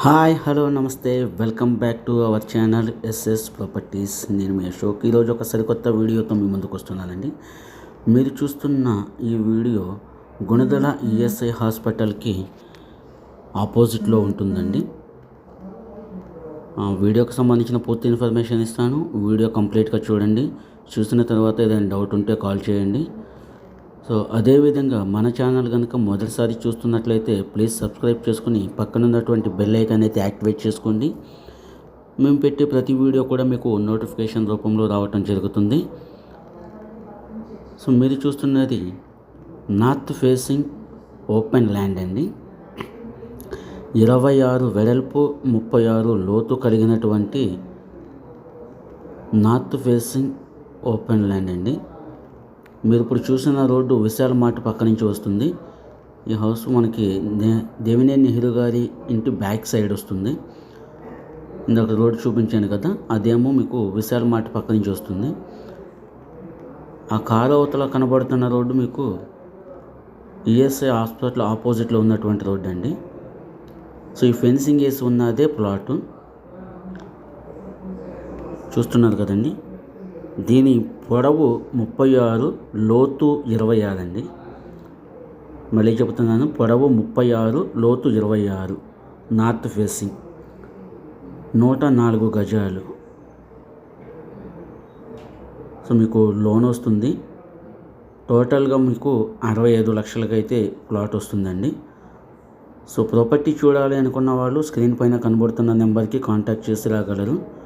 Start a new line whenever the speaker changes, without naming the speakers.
Hi hello నమస్తే. Welcome back to our channel SS properties. నేను మీ అశోక్. ఈరోజు ఒక సరికొత్త వీడియోతో మీ ముందుకు వస్తున్నానండి. మీరు చూస్తున్న ఈ వీడియో గుణదల ఈఎస్ఐ హాస్పిటల్కి ఆపోజిట్లో ఉంటుందండి. ఆ వీడియోకి సంబంధించిన పూర్తి ఇన్ఫర్మేషన్ ఇస్తాను. వీడియో కంప్లీట్గా చూడండి. చూసిన తర్వాత ఏదైనా డౌట్ ఉంటే కాల్ చేయండి. సో అదేవిధంగా మన ఛానల్ కనుక మొదటిసారి చూస్తున్నట్లయితే ప్లీజ్ సబ్స్క్రైబ్ చేసుకుని పక్కన ఉన్నటువంటి బెల్ ఐకాన్ అయితే యాక్టివేట్ చేసుకోండి. మేము పెట్టే ప్రతి వీడియో కూడా మీకు నోటిఫికేషన్ రూపంలో రావటం జరుగుతుంది. సో మీరు చూస్తున్నది నార్త్ ఫేసింగ్ ఓపెన్ ల్యాండ్ అండి. ఇరవై ఆరు వెడల్పు ముప్పై ఆరు లోతు కలిగినటువంటి నార్త్ ఫేసింగ్ ఓపెన్ ల్యాండ్ అండి. మీరు ఇప్పుడు చూసిన రోడ్డు విశాల మార్ట్ పక్క నుంచి వస్తుంది. ఈ హౌస్ మనకి నే- దేవినేని నెహ్రూ గారి ఇంటి బ్యాక్ సైడ్ వస్తుంది. ఇందాక రోడ్డు చూపించాను కదా అదేమో మీకు విశాల మార్ట్ పక్క నుంచి వస్తుంది. ఆ కారు అవతల కనబడుతున్న రోడ్డు మీకు ఈఎస్ఐ హాస్పిటల్ ఆపోజిట్లో ఉన్నటువంటి రోడ్డు అండి. సో ఈ ఫెన్సింగ్ వేసి ఉన్న అదే ప్లాటు. చూస్తున్నారు కదండి. దీని పొడవు ముప్పై ఆరు లోతు ఇరవై ఆరు అండి. మళ్ళీ చెబుతున్నాను పొడవు ముప్పై ఆరు లోతు ఇరవై ఆరు నార్త్ ఫేసింగ్. నూట నాలుగు గజాలు. సో మీకు లోన్ వస్తుంది. టోటల్గా మీకు అరవై ఐదు లక్షలకైతే ప్లాట్ వస్తుందండి. సో ప్రాపర్టీ చూడాలి అనుకున్న వాళ్ళు స్క్రీన్ పైన కనబడుతున్న నెంబర్కి కాంటాక్ట్ చేసి రాగలరు.